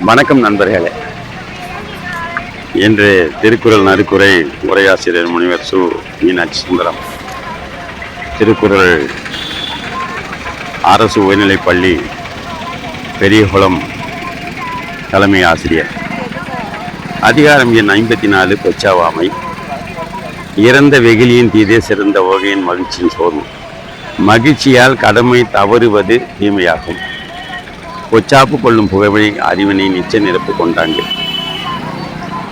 வணக்கம் நண்பர்களே. இன்று திருக்குறள் நறுக்குறை உரையாசிரியர் முனிவர் சு. மீனாட்சி சுந்தரம் திருக்குறள் அரசு உயர்நிலைப்பள்ளி பெரியகுளம் தலைமை ஆசிரியர். அதிகாரம் எண் ஐம்பத்தி நாலு கொச்சாவாமை. இறந்த வெகுளியின் தீதே சிறந்த ஓகையின் மகிழ்ச்சியின் சோர்வு. மகிழ்ச்சியால் கடமை தவறுவது தீமையாகும். பொச்சாப்பு கொள்ளும் புகழை அறிவினை நிச்ச நிரப்பு கொண்டாங்க.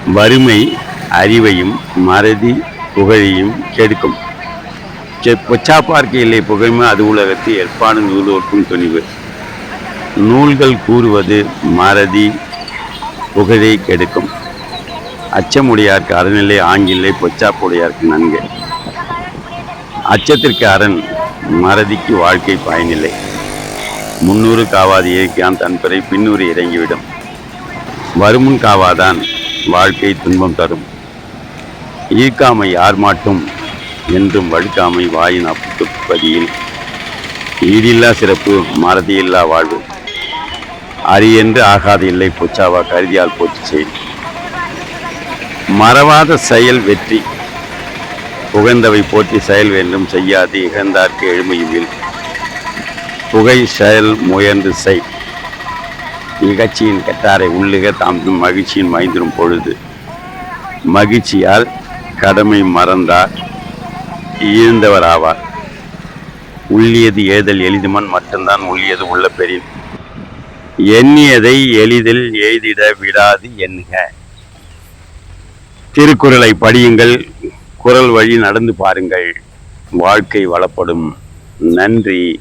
வறுமை அறிவையும் மறதி புகழையும் கெடுக்கும். செ- இல்லை புகழ்மை அது உலகத்து ஏற்பாடு நூலோர்க்கும் துணிவு. நூல்கள் கூறுவது மறதி புகழை கெடுக்கும். அச்சமுடையார்க்கு அறநிலை ஆங்கில்லை பொச்சாப்புடையார்க்கு நன்கு. அச்சத்திற்கு அரண் மறதிக்கு வாழ்க்கை பயனில்லை. முன்னூறு காவாது இயற்கையான் தன்பறை பின்னூறு இறங்கிவிடும். வருமுன் காவாதான் வாழ்க்கை துன்பம் தரும். ஈர்க்காமை யார் மாட்டும் என்றும் வழுக்காமை வாயின் அப்புப்பதியில் ஈடில்லா சிறப்பு மறதியில்லா வாழ்வு. அரியென்று ஆகாது இல்லை பொச்சாவா கருதியால் போச்சு செய் மறவாத செயல் வெற்றி. புகழ்ந்தவை போற்றி செயல் வேண்டும் செய்யாது இகழ்ந்தார்க்கு எழுமையில் புகை செயல் முயன்று செய். இகழ்ச்சியின் கட்டாரை உள்ளுக தாம் மகிழ்ச்சியின் மைந்திரும் பொழுது. மகிழ்ச்சியால் கடமை மறந்தார் ஈழ்ந்தவர் ஆவார் உள்ளியது ஏதல் எளிதுமன் மட்டும்தான் உள்ளியது உள்ள பெரிய எண்ணியதை எளிதில் எழுதிட விடாது எண்ணுக. திருக்குறளை படியுங்கள் குரல் வழி நடந்து பாருங்கள் வாழ்க்கை வளப்படும். நன்றி.